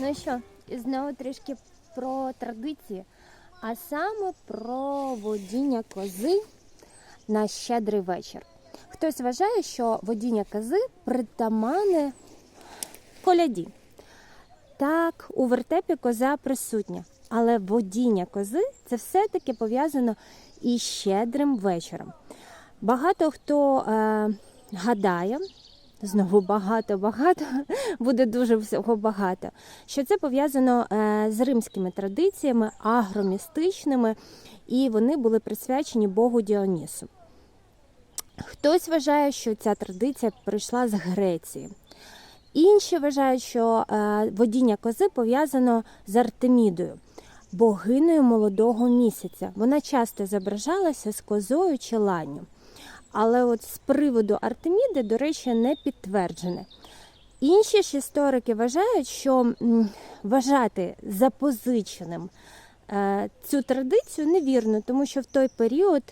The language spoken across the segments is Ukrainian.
Ну що, знову трішки про традиції, а саме про водіння кози на щедрий вечір. Хтось вважає, що водіння кози притамане коляді. Так, у вертепі коза присутня, але водіння кози це все-таки пов'язано із щедрим вечором. Багато хто е, гадає, знову багато-багато, буде дуже всього багато, що це пов'язано е, з римськими традиціями, агромістичними, і вони були присвячені Богу Діонісу. Хтось вважає, що ця традиція прийшла з Греції. Інші вважають, що е, водіння кози пов'язано з Артемідою, богинею молодого місяця. Вона часто зображалася з козою чи ланню. Але от з приводу Артеміди, до речі, не підтверджене. Інші ж історики вважають, що вважати запозиченим е, цю традицію невірно, тому що в той період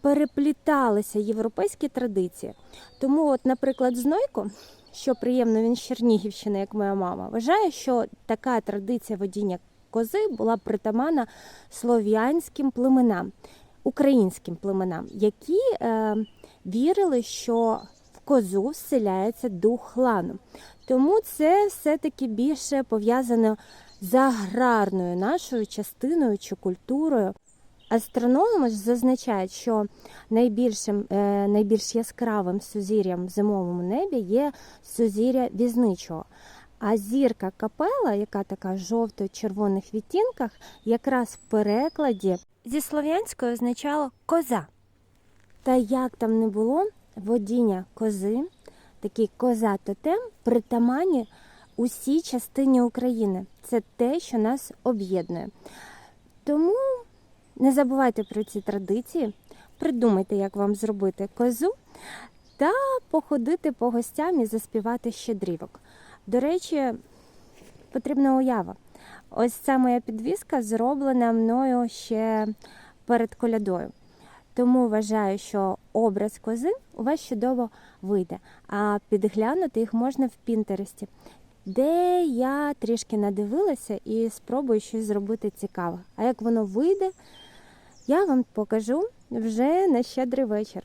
перепліталися європейські традиції. Тому, от, наприклад, Знойко, що приємно, він з Чернігівщини, як моя мама, вважає, що така традиція водіння кози була притамана слов'янським племенам, українським племенам, які е, вірили, що в козу вселяється дух лану. Тому це все-таки більше пов'язано з аграрною нашою частиною чи культурою. Астрономи ж зазначають, що найбільшим, е, найбільш яскравим сузір'ям в зимовому небі є сузір'я візничого. А зірка капела, яка така жовто-червоних відтінках, якраз в перекладі зі слов'янської означало коза. Та як там не було, водіння кози, такий коза-тотем притаманні усій частині України. Це те, що нас об'єднує. Тому не забувайте про ці традиції, придумайте, як вам зробити козу, та походити по гостям і заспівати щедрівок. До речі, потрібна уява. Ось ця моя підвіска зроблена мною ще перед колядою. Тому вважаю, що образ кози у вас чудово вийде. А підглянути їх можна в Пінтересті, де я трішки надивилася і спробую щось зробити цікаве. А як воно вийде, я вам покажу вже на щедрий вечір.